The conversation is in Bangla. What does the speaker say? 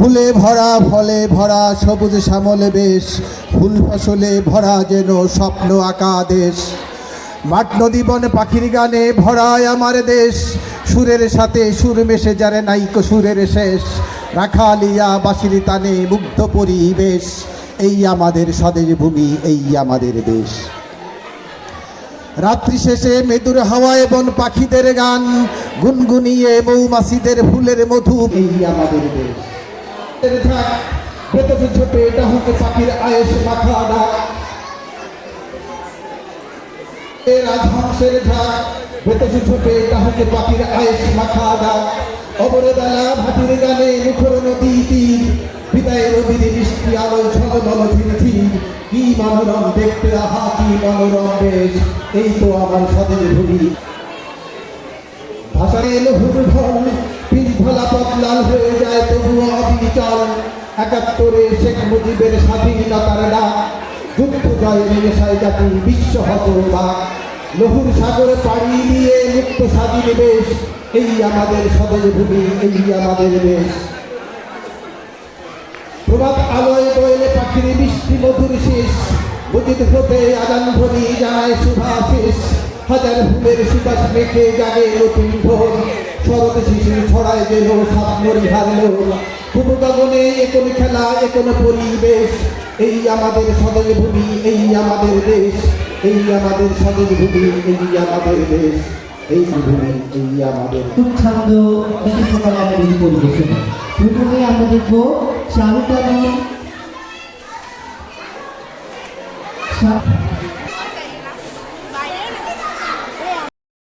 ফুলে ভরা ফলে ভরা সবুজ শ্যামলে বেশ, ফুল ফসলে ভরা যেন স্বপ্ন আঁকা দেশ। মাঠ নদী বন পাখির গানে ভরায় আমার দেশ, সুরের সাথে সুর মেশে যারে নাইকো সুরের শেষ। রাখালিয়া বাসির তানে মুগ্ধ পরিবেশ, এই আমাদের স্বদেশ ভূমি এই আমাদের দেশ। রাত্রি শেষে মেদুর হাওয়ায় বন পাখিদের গান, গুনগুনিয়ে মৌমাছিদের ফুলের মধু, এই আমাদের দেশ। এর ঝাঁক, ভেতরে ছোপে ডাহুক পাখির আয়েস মাথা ডাক এ রাজহংসের ঝাঁক ভেতরে ছোপে ডাহুক পাখির আয়েস মাথা ডাক অবরদালা ভাটির গানে মুখর নদী তীর বিদায় নদীর মিষ্টি আলো ঝলমল ধীর কি মনোরম দেখতে আহা কি মনোরম বেশ এই তো আমার স্বদেশ ভূমি। ভাষা এলো হুড়ঢল তবুও একাত্তরে শেখ মুজিবের স্বাধীনতার ডাক, যুদ্ধ জয়ের নেশায় জাতি বিশ্ব হত বাক। লহুর সাগরে পাড়ি দিয়ে মুক্ত স্বাধীন বেশ এই আমাদের স্বদেশ ভূমি এই আমাদের দেশ। প্রভাত আলোয় বইলে পাখির মিষ্টি মধুর শেষ বুঝিত হতে আদান ধ্বনি জানায় শুভাশেষ হাজার ফুলের সুবাস মেখে জাগে নতুন ভোর, শরৎ শিশির ছড়ায় গেল স্বপ্নরি হারল গগনে একন খেলা, একন পরিবেশ। এই আমাদের স্বদেশ ভূমি এই আমাদের দেশ। এই আমাদের স্বদেশ ভূমি এই আমাদের দেশ। এই ভূমি, এই আমাদের খুব ছন্দ একই প্রকারে আমরা এই পরিবেশন প্রথমে আমরা দেখব সা-